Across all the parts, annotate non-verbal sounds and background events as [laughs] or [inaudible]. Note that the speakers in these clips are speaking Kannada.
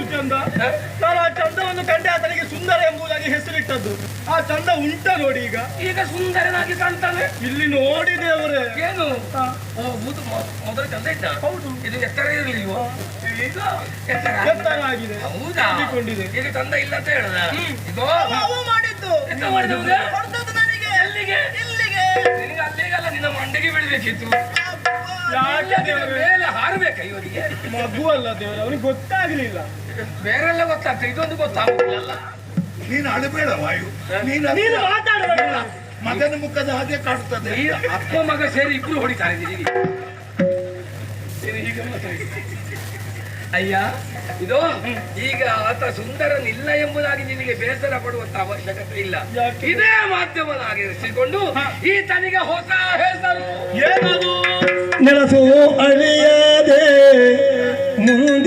ಎಷ್ಟು ಚಂದ. ನಾನು ಆ ಚಂದವನ್ನು ಕಂಡೆ ಆತನಿಗೆ ಸುಂದರ ಎಂಬುದಾಗಿ ಹೆಸರಿಟ್ಟದ್ದು. ಆ ಚಂದ ಉಂಟ ನೋಡಿ ಈಗ. ಈಗ ಸುಂದರನಾಗಿ ಕಾಣ್ತಾನೆ. ಇಲ್ಲಿ ನೋಡಿದೆ ಅವರೇ. ಏನು? ಮೊದಲು ಚಂದ ಇದ್ದ? ಹೌದು. ಇದು ಎತ್ತರ ಇರಲಿ ಈಗ ಎತ್ತರ ಆಗಿದೆ. ಹೌದಾ. ಈಗ ಚಂದ ಇಲ್ಲ ಅಂತ ಹೇಳದ. ಇದು? ಮಾಡಿದ್ದು. ಎಂತ ಮಾಡಿದ ನನಗೆ. ಎಲ್ಲಿಗೆ? ಇಲ್ಲಿಗೆ ನಿನಗೆ ಅಲ್ಲಿಗೆಲ್ಲ ನಿನ್ನ ಮಂಡೆಗೆ ಬೀಳ್ಬೇಕಿತ್ತು. ಮೇಲೆ ಹಾರಬೇಕ ಇವರಿಗೆ? ಮಗು ಅಲ್ಲ ದೇವರ ಅವನಿಗೆ ಗೊತ್ತಾಗ್ಲಿಲ್ಲ. ಬೇರೆಲ್ಲ ಗೊತ್ತಾಗ್ತದೆ ಇದೊಂದು ಗೊತ್ತಾಗುದಿಲ್ಲ ನೀನು ಅಳಬೇಡ ವಾಯು. ನೀನು ನೀನು ಮಾತಾಡಬೇಡ. ಮಗನ ಮುಖದ ಹಾಗೆ ಕಾಡುತ್ತದೆ ಈ ಅಪ್ಪ ಮಗ ಸೇರಿ ಇಬ್ರು ಹೊಡಿತಾರೆ ನಿನಗೆ ನೀನು ಹೀಗೆ ಮಾತಾಡಿ. ಅಯ್ಯ ಇದು ಈಗ ಆತ ಸುಂದರನಿಲ್ಲ ಎಂಬುದಾಗಿ ನಿನಗೆ ಬೇಸರ ಪಡುವಂತ ಅವಶ್ಯಕತೆ ಇಲ್ಲ. ಇದೇ ಮಾಧ್ಯಮದಾಗಿ ರಚಿಸಿಕೊಂಡು ಈತನಿಗೆ ಹೊಸ ಹೆಸರು. ಏನದು? ನೆಲಸು ಅಳಿಯದೆ ಮುಂದೆ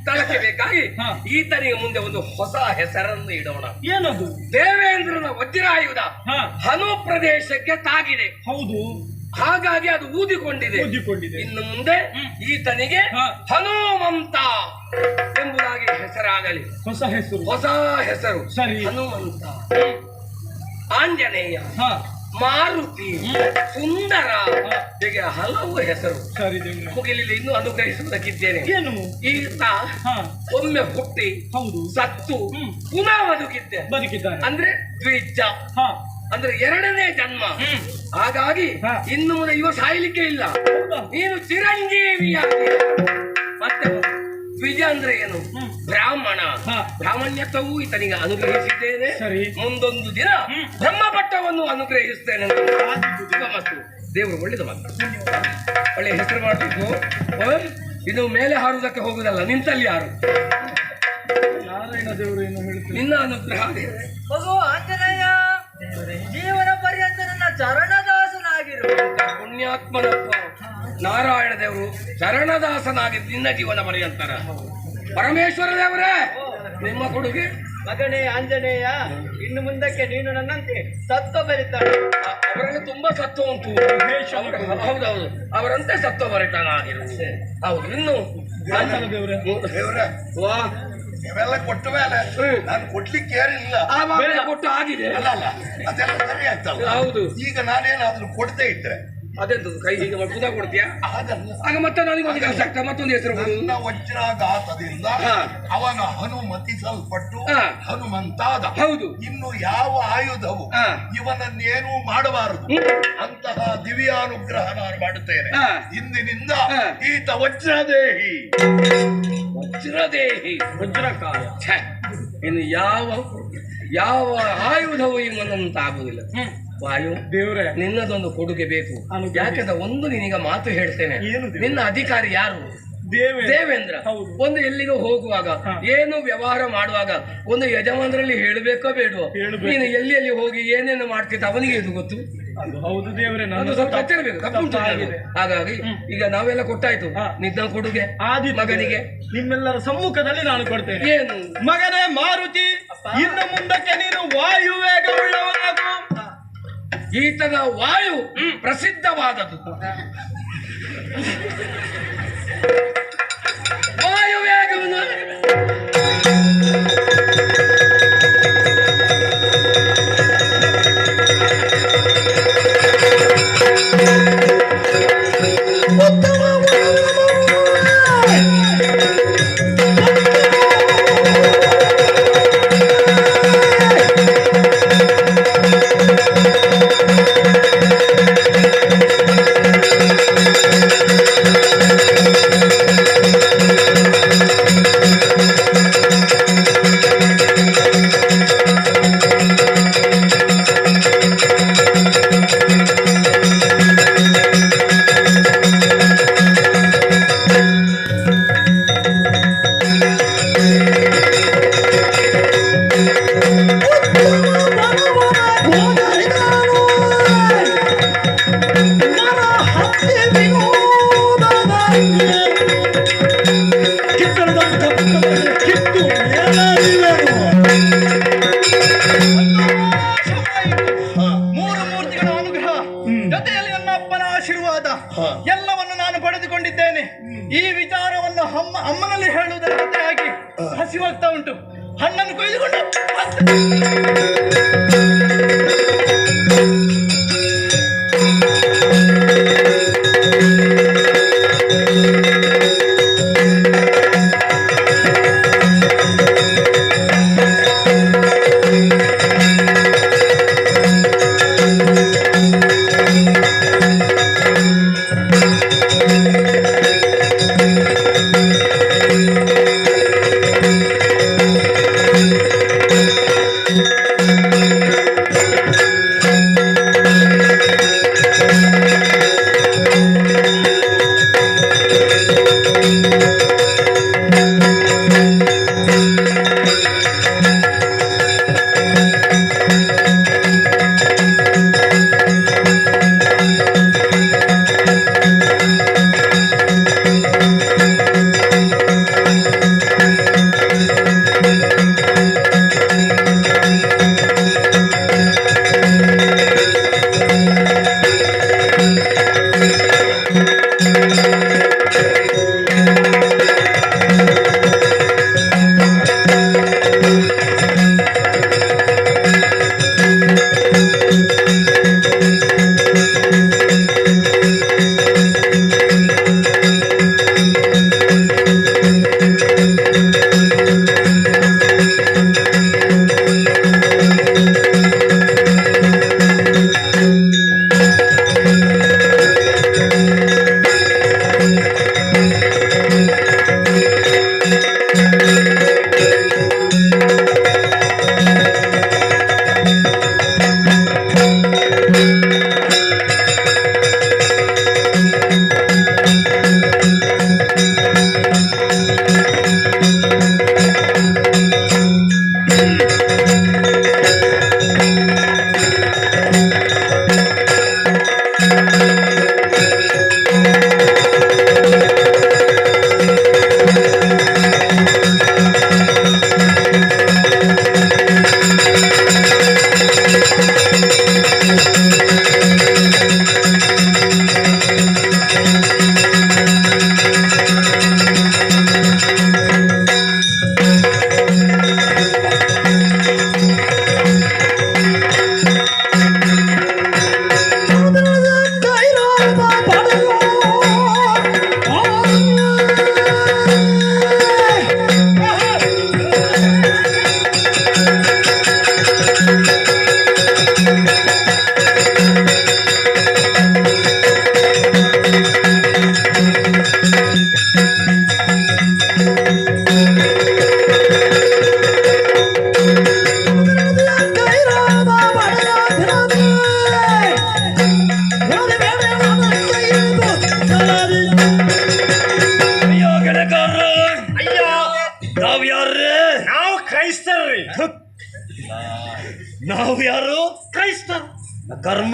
ಸ್ಥಳಕ್ಕೆ ಬೇಕಾಗಿ. ಈತನಿಗೆ ಮುಂದೆ ಒಂದು ಹೊಸ ಹೆಸರನ್ನು ಇಡೋಣ. ಏನದು? ದೇವೇಂದ್ರನ ವಜ್ರಾಯುಧ ಹಾ. ಹನು ಪ್ರದೇಶಕ್ಕೆ ತಾಗಿದೆ. ಹೌದು. ಹಾಗಾಗಿ ಅದು ಊದಿಕೊಂಡಿದೆ. ಊದಿಕೊಂಡಿದೆ. ಇನ್ನು ಮುಂದೆ ಈತನಿಗೆ. ಹನುಮಂತ ಎಂಬುದಾಗಿ ಹೆಸರಾಗಲಿ. ಹೊಸ ಹೆಸರು. ಹೊಸ ಹೆಸರು. ಸರಿ. ಹನುಮಂತ. ಆಂಜನೇಯ. ಹಾ. ಮಾರುತಿ ಸುಂದರ. ಹೀಗೆ ಹಲವು ಹೆಸರು. ಮುಗಿಲಿಲ್ಲ ಇನ್ನೂ ಅನುಗ್ರಹಿಸುವುದಕ್ಕಿದ್ದೇನೆ. ಏನು? ಈತ ಒಮ್ಮೆ ಹುಟ್ಟಿ ಹೌದು. ಸತ್ತು. ಪುನಃ ಬದುಕಿದ್ದೆ. ಬದುಕಿದ್ದಾನೆ. ಅಂದ್ರೆ ದ್ವಿಜ. ಅಂದ್ರೆ ಎರಡನೇ ಜನ್ಮ. ಹಾಗಾಗಿ ಇನ್ನು ಮುಂದೆ ಇವ ಸಾಯ್ಲಿಕ್ಕೆ ಇಲ್ಲ? ನೀನು ಚಿರಂಜೀವಿಯಾಗಿ ದ್ವಿಜ ಅಂದ್ರೆ ಏನು? ಬ್ರಾಹ್ಮಣ. ಬ್ರಾಹ್ಮಣ್ಯತ್ವವು ಈತನಿಗೆ ಅನುಗ್ರಹಿಸಿದ್ದೇನೆ. ಸರಿ. ಮುಂದೊಂದು ದಿನ ಹ್ಮ್. ಬ್ರಹ್ಮಪಟ್ಟವನ್ನು ಅನುಗ್ರಹಿಸ್ತೇನೆ ದೇವರು ಒಳ್ಳೆದು ಮಾತು. ಒಳ್ಳೆ ಹೆಸರು ಮಾಡಬೇಕು ಇದು ಮೇಲೆ ಹಾರುವುದಕ್ಕೆ ಹೋಗುದಲ್ಲ ನಿಂತಲ್ಲಿ ಯಾರು ನಾರಾಯಣ ದೇವರು ಏನು ಹೇಳ್ತಾರೆ ನಿನ್ನ ಅನುಗ್ರಹ ಆಂಜನೇಯ ಜೀವನ ಪರ್ಯಂತ ನನ್ನ ಚರಣದಾಸನಾಗಿರು. ಪುಣ್ಯಾತ್ಮನಪ್ಪ ನಾರಾಯಣ ದೇವರು ಶರಣದಾಸನಾಗಿ ನಿನ್ನ ಜೀವನ ಪರ್ಯಂತರ ಪರಮೇಶ್ವರ ದೇವರೇ ನಿಮ್ಮ ಕೊಡುಗೆ ಮಗನೇ ಆಂಜನೇಯ ಇನ್ನು ಮುಂದಕ್ಕೆ ನೀನು ನನ್ನಂತೆ ಸತ್ವ ಬರೀತಾನೆ ಅವರಲ್ಲಿ ತುಂಬಾ ಸತ್ವ ಉಂಟು. ಹೌದೌದು. ಅವರಂತೆ ಸತ್ವ ಬರೀತಾನ ಹೌದು ಇನ್ನು ಆಂಜನೇಯ ದೇವರೇ? ದೇವ್ರೆ ವಾ. ಇವೆಲ್ಲ ಕೊಟ್ಟ ಮೇಲೆ ನಾನು ಕೊಡ್ಲಿಕ್ಕೆ ಏನಿಲ್ಲ ಕೊಟ್ಟು ಆಗಿದೆ ಅಲ್ಲ ಅಲ್ಲ. ಅದೆಲ್ಲ ಸರಿ ಆಯ್ತಲ್ಲ. ಹೌದು. ಈಗ ನಾನೇನಾದ್ರೂ ಕೊಡ್ತಾ ಇದ್ರೆ ಅದೆಂತದ್ದು? ಕೈ ಹೀಗೆ ಮಾಡಿ ಕೊಡ್ತೀಯಾ? ಹಾಗಲ್ಲ. ಆಗ ಮತ್ತೆ ನನಗೆ ಒಂದು ಕೆಲಸ ಆಗ್ತದೆ ಮತ್ತೊಂದು ಹೆಸರು ಕೊಡು. ನನ್ನ ವಜ್ರಾಘಾತದಿಂದ ಹಾ. ಅವನ ಹನುಮತಿಸಲ್ಪಟ್ಟು ಹಾ. ಹನುಮಂತಾದ ಹೌದು. ಇನ್ನು ಯಾವ ಆಯುಧವು ಹಾ. ಇವನನ್ನೇನೂ ಮಾಡಬಾರದು. ಅಂತಹ ದಿವ್ಯಾನುಗ್ರಹ ನಾನು ಮಾಡುತ್ತೇನೆ. ಹಾ. ಇಂದಿನಿಂದ ಹಾ. ಈತ ವಜ್ರದೇಹಿ. ವಜ್ರದೇಹಿ. ವಜ್ರಕಾಯ. ಛೆ, ಇನ್ನು ಯಾವ ಯಾವ ಆಯುಧವು ಇವನಂತಾಗುವುದಿಲ್ಲ. ವಾಯು ದೇವ್ರೆ. ನಿನ್ನದೊಂದು ಕೊಡುಗೆ ಬೇಕು. ಯಾಕೆ ಯಾಕಂದ್ರೆ ಒಂದು ನಿನಗ ಮಾತು ಹೇಳ್ತೇನೆ. ನಿನ್ನ ಅಧಿಕಾರಿ ಯಾರು? ದೇವೇ ದೇವೇಂದ್ರ. ಒಂದು ಎಲ್ಲಿಗೂ ಹೋಗುವಾಗ ಏನು ವ್ಯವಹಾರ ಮಾಡುವಾಗ ಒಂದು ಯಜಮಾನರಲ್ಲಿ ಹೇಳಬೇಕೋ ಬೇಡವೋ? ಹೇಳ್ಬೇಕು. ನೀನು ಎಲ್ಲಿ ಎಲ್ಲಿ ಹೋಗಿ ಏನೇನು ಮಾಡ್ತಿತ್ತು ಅವನಿಗೆ ಇದು ಗೊತ್ತು? ಹೌದು ದೇವರೇ ನಾನು ಸ್ವಲ್ಪ ಗೊತ್ತಿರಬೇಕು ಹಾಗಾಗಿ ಈಗ ನಾವೆಲ್ಲ ಕೊಟ್ಟಾಯ್ತು. ನಿನ್ನ ಕೊಡುಗೆ ಆದಿ ಮಗನಿಗೆ. ನಿಮ್ಮೆಲ್ಲರ ಸಮ್ಮುಖದಲ್ಲಿ ನಾನು ಕೊಡ್ತೇನೆ. ಏನು? ಮಗನೇ ಮಾರುತಿ ಇನ್ನು ಮುಂದಕ್ಕೆ ನೀನು ವಾಯು ವೇಗವುಳ್ಳವನಾಗು. ಈತನ ವಾಯು ಪ್ರಸಿದ್ಧವಾದದ್ದು. ವಾಯು ಈ ವಿಚಾರವನ್ನು ಅಮ್ಮ ಅಮ್ಮನಲ್ಲಿ ಹೇಳುವುದರ ಜೊತೆಯಾಗಿ ಹಸಿವಾಗ್ತಾ ಉಂಟು. ಹಣ್ಣನ್ನು ಕೊಯ್ದುಕೊಂಡು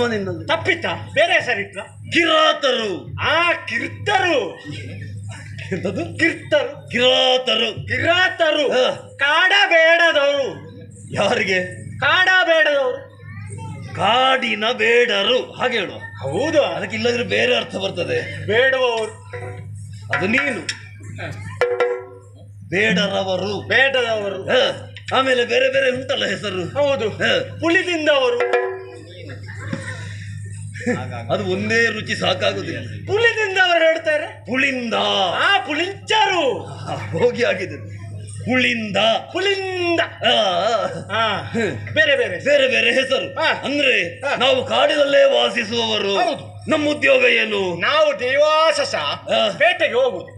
ನಿನ್ನದು ತಪ್ಪಿತ. ಬೇರೆ ಹೆಸರಿಟ್ರ ಕಿರಾತರು. ಆ ಕಿರ್ತರು. ಎಂತದು? ಕಿರ್ತರು. ಕಿರಾತರು. ಕಿರಾತರು. ಹ. ಕಾಡ ಬೇಡದವರು ಯಾರಿಗೆ? ಕಾಡ ಬೇಡದವರು ಕಾಡಿನ ಬೇಡರು. ಹಾಗೆ ಹೇಳುವ. ಹೌದು. ಅದಕ್ಕೆ ಇಲ್ಲದ್ರೆ ಬೇರೆ ಅರ್ಥ ಬರ್ತದೆ. ಬೇಡುವವರು. ಅದು ನೀನು. ಬೇಡರವರು. ಬೇಡದವರು. ಹ. ಆಮೇಲೆ ಬೇರೆ ಬೇರೆ ಉಂಟಲ್ಲ ಹೆಸರು. ಹೌದು. ಹ. ಪುಳಿದಿಂದವರು ಅದು ಒಂದೇ ರುಚಿ ಸಾಕಾಗುದಿಲ್ಲ. ಪುಳಿದಿಂದವರು ಹೇಳ್ತಾರೆ ಪುಳಿಂದ. ಆ ಪುಳಿಂಚರು. ಹೋಗಿ ಆಗಿದೆ ಪುಳಿಂದ. ಪುಳಿಂದ. ಆ, ಆ, ಬೇರೆ ಬೇರೆ. ಬೇರೆ ಬೇರೆ ಹೆಸರು. ಹ. ಅಂದ್ರೆ. ನಾವು ಕಾಡಿನಲ್ಲೇ ವಾಸಿಸುವವರು. ಹೌದು. ನಮ್ಮ ಉದ್ಯೋಗ ಏನು? ನಾವು ದೇವಾಸಸ. ಬೇಟೆಗೆ ಹೋಗುದು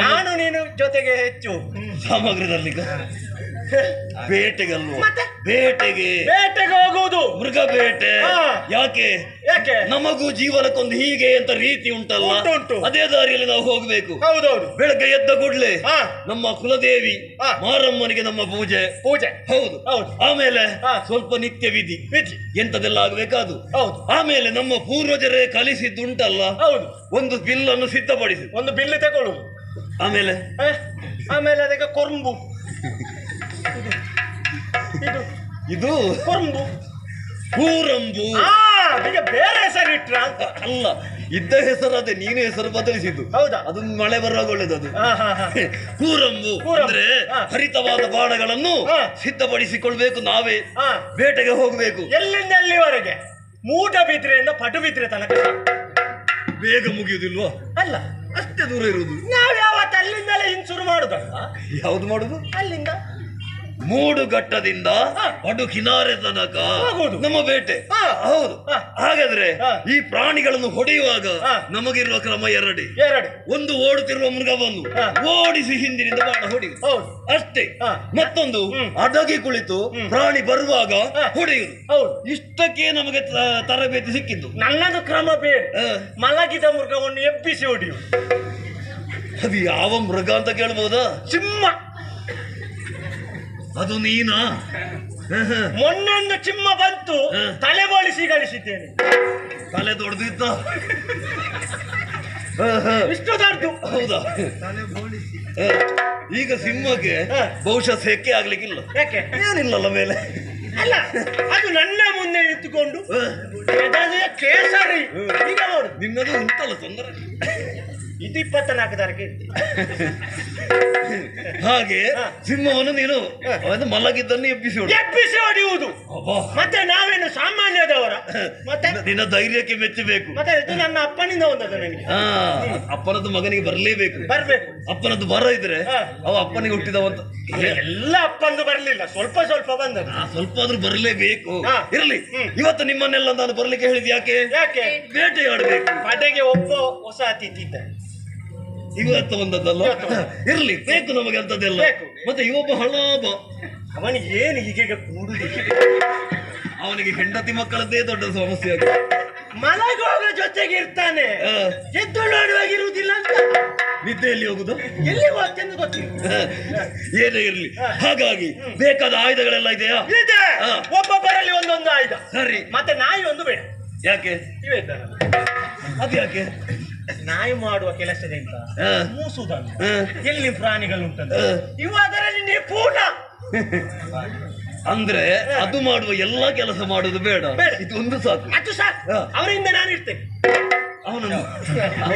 ನಾನು ನೀನು ಜೊತೆಗೆ ಹೆಚ್ಚು. ಸಾಮಗ್ರದಲ್ಲಿ [laughs] ಬೇಟೆಗಲ್ವ ಮತ್ತೆ? ಬೇಟೆಗೆ. ಬೇಟೆಗೆ ಹೋಗುವುದು. ಮೃಗ ಬೇಟೆ. ಹ. ಯಾಕೆ? ಯಾಕೆ? ನಮಗೂ ಜೀವನಕ್ಕೊಂದು ಹೀಗೆ ಅಂತ ರೀತಿ ಉಂಟಲ್ಲ? ಉಂಟು, ಉಂಟು. ಅದೇ ದಾರಿಯಲ್ಲಿ ನಾವು ಹೋಗ್ಬೇಕು. ಹೌದೌದು. ಬೆಳಗ್ಗೆ ಎದ್ದ ಕೂಡ್ಲೆ ಹ. ನಮ್ಮ ಕುಲದೇವಿ ಹ. ಮಾರಮ್ಮನಿಗೆ ನಮ್ಮ ಪೂಜೆ. ಪೂಜೆ. ಹೌದು. ಹೌದು. ಆಮೇಲೆ ಹ. ಸ್ವಲ್ಪ ನಿತ್ಯ ವಿಧಿ. ವಿಧಿ. ಎಂತದೆಲ್ಲ ಆಗ್ಬೇಕಾದು? ಹೌದು. ಆಮೇಲೆ ನಮ್ಮ ಪೂರ್ವಜರೇ ಕಲಿಸಿದ್ದುಂಟಲ್ಲ? ಹೌದು. ಒಂದು ಬಿಲ್ಲನ್ನು ಸಿದ್ಧಪಡಿಸಿ ಒಂದು ಬಿಲ್ ತಗೊಳ್ಳುದು ಆಮೇಲೆ? ಆಮೇಲೆ ಅದಕ್ಕೆ ಕೊರ್ಂಬು ಇದು ಕುರಂಬು. ಕೊರ್ಂಬು. ಈಗ ಬೇರೆ ಹೆಸರು ಅಂತ ಅಲ್ಲ ಇದ್ದ ಹೆಸರು ಅದೇ ನೀನು ಹೆಸರು ಬದಲಿಸಿದ್ದು. ಹೌದಾ? ಅದೊಂದು ಮಳೆ ಬರುವಾಗ ಒಳ್ಳೇದದು. ಕೂರಂಬು. ಅಂದ್ರೆ. ಹರಿತವಾದ ಬಾಣಗಳನ್ನು. ಸಿದ್ಧಪಡಿಸಿಕೊಳ್ಬೇಕು ನಾವೇ. ಬೇಟೆಗೆ ಹೋಗ್ಬೇಕು. ಎಲ್ಲಿಂದ ಎಲ್ಲಿವರೆಗೆ ಮೂಟ ಬಿದ್ರೆಯಿಂದ ಪಟು ಬಿದ್ರೆ ತನಕ. ಬೇಗ ಮುಗಿಯುವುದಿಲ್ವಾ ಅಲ್ಲ. ಅಷ್ಟೇ ದೂರ ಇರುವುದು. ನಾವು ಯಾವತ್ತು ಅಲ್ಲಿಂದಲೇ ಇನ್ ಶುರು ಮಾಡುದಲ್ಲ ಯಾವ್ದು ಮಾಡುದು? ಅಲ್ಲಿಂದ. ಮೂಡು ಘಟ್ಟದಿಂದ ಹ. ಅಡು ಕಿನಾರೆ ತನಕ. ನಮ್ಮ ಬೇಟೆ. ಹೌದು. ಹಾಗಾದ್ರೆ ಈ ಪ್ರಾಣಿಗಳನ್ನು ಹೊಡೆಯುವಾಗ. ನಮಗಿರುವ ಕ್ರಮ ಎರಡೇ. ಎರಡು. ಒಂದು ಓಡುತ್ತಿರುವ ಮೃಗ ಬಂದು ಓಡಿಸಿ ಹಿಂದಿನಿಂದ ಬಾಣ ಹೊಡೆಯುವುದು. ಅಷ್ಟೇ. ಮತ್ತೊಂದು. ಅಡಗಿ ಕುಳಿತು ಪ್ರಾಣಿ ಬರುವಾಗ. ಹೊಡೆಯುವುದು. ಹೌದು. ಇಷ್ಟಕ್ಕೆ ನಮಗೆ ತರಬೇತಿ ಸಿಕ್ಕಿದ್ದು. ನನ್ನದು ಕ್ರಮ ಬೇಡ. ಮಲಗಿದ ಮೃಗವನ್ನು ಎಬ್ಬಿಸಿ ಹೊಡಿಯು ಅದು ಯಾವ ಮೃಗ ಅಂತ ಕೇಳ್ಬೋದಾ? ಸಿಂಹ. ಅದು ನೀನಾ. ಮೊನ್ನೊಂದು ಚಿಮ್ಮ ಬಂತು ತಲೆ ಬೋಳಿಸಿ ಗಳಿಸಿದ್ದೇನೆ ತಲೆ ಹ. ಇಷ್ಟು ದೊಡ್ಡದು. ಹೌದಾ. ಈಗ ಸಿಂಹಕ್ಕೆ. ಬಹುಶಃ ಸೆಕೆ ಆಗ್ಲಿಕ್ಕಿಲ್ಲ. ಯಾಕೆ? ಏನಿಲ್ಲಲ್ಲ ಮೇಲೆ. ಅಲ್ಲ ಅದು ನನ್ನ ಮುಂದೆ ನಿಂತುಕೊಂಡು. ಕೇಸರಿ. ಈಗ ನೋಡು. ನಿನ್ನದು ಉಂಟಲ್ಲ ತೊಂದರೆ. ಇದು ಇಪ್ಪತ್ತನಾಲ್ಕು ತಾರೀಕು ಹಾಗೆ. ಸಿಂಹವನ್ನು ನೀನು ಅವನು ಮಲಗಿದ್ದನ್ನು ಎಬ್ಬಿಸಿ ಎಬ್ಬಿಸಿ ಹೊಡೆಯುವುದು. ಮತ್ತೆ ನಾವೇನು ಸಾಮಾನ್ಯದವರ? [laughs] ಮತ್ತೆ? ನಿನ್ನ ಧೈರ್ಯಕ್ಕೆ ಮೆಚ್ಚಬೇಕು. ಮತ್ತೆ ಇದು ನನ್ನ ಅಪ್ಪನಿಂದ ಒಂದದ ನನಗೆ. ಹಾ ಅಪ್ಪನದ್ದು ಮಗನಿಗೆ ಬರಲೇಬೇಕು. ಬರ್ಬೇಕು. ಅಪ್ಪನದ್ದು ಬರ ಇದ್ರೆ ಅವ ಅಪ್ಪನಿಗೆ ಹುಟ್ಟಿದವಂತ ಅಂತ. ಎಲ್ಲ ಅಪ್ಪಂದು ಬರಲಿಲ್ಲ. ಸ್ವಲ್ಪ ಸ್ವಲ್ಪ ಬಂದ ಸ್ವಲ್ಪ ಆದ್ರೂ ಬರಲೇಬೇಕು. ಇರ್ಲಿ. ಇವತ್ತು ನಿಮ್ಮನ್ನೆಲ್ಲ ನಾನು ಬರ್ಲಿಕ್ಕೆ ಹೇಳಿದ್ ಯಾಕೆ? ಯಾಕೆ? ಬೇಟೆಯಾಡಬೇಕು. ಪಡೆಗೆ ಒಬ್ಬ ಹೊಸ ಅತಿಥಿ ಇದ್ದ. ಇವತ್ತು ಒಂದದ್ದಲ್ಲ ಇರ್ಲಿ ಬೇಕು ನಮಗೆ ಅಂತದೆಲ್ಲ ಮತ್ತೆ ಇವೊಬ್ಬ ಹಳಾಬ. ಅವನಿಗೆ ಏನು ಹೀಗೆ ಕೂಡುದಿಲ್ಲ. ಅವನಿಗೆ ಹೆಂಡತಿ ಮಕ್ಕಳದ್ದೇ ದೊಡ್ಡ ಸಮಸ್ಯೆ ಆಗಿದೆ ಮಲಗುವಾಗ ಜೊತೆಗೆ ಇರ್ತಾನೆ. ಎದ್ದು ನೋಡುವಾಗ ಇರುವುದಿಲ್ಲ ಅಂತ. ನಿದ್ದೆಯಲ್ಲಿ ಹೋಗುದು? ಎಲ್ಲಿ ಹೋಗ್ತೇನೆ ಗೊತ್ತಿಲ್ಲ. ಏನೇ ಇರ್ಲಿ. ಹಾಗಾಗಿ ಬೇಕಾದ ಆಯುಧಗಳೆಲ್ಲ ಇದೆಯಾ? ಇದೆ. ಒಬ್ಬೊಬ್ಬರಲ್ಲಿ ಒಂದೊಂದು ಆಯುಧ. ಸರಿ. ಮತ್ತೆ ನಾಯಿ ಒಂದು ಬೇಡ. ಯಾಕೆ? ಇವೇ ಇದ್ದಾರಲ್ಲ ಅದು ಯಾಕೆ? ನಾಯಿ ಮಾಡುವ ಕೆಲಸದಿಂದ ಹ. ಎಲ್ಲಿ ಪ್ರಾಣಿಗಳುಂಟಂತ. ಉಂಟಂತ ಇವು ಅದರಲ್ಲಿ ನಿಪುಣ. [laughs] ಅಂದ್ರೆ ಅದು ಮಾಡುವ ಎಲ್ಲಾ ಕೆಲಸ ಮಾಡುದು ಬೇಡ. ಇದು ಒಂದು ಸಾಕು. ಅದು ಸಾಕು. ಅವರಿಂದ ನಾನು ಇರ್ತೇನೆ. ಅವನನ್ನು.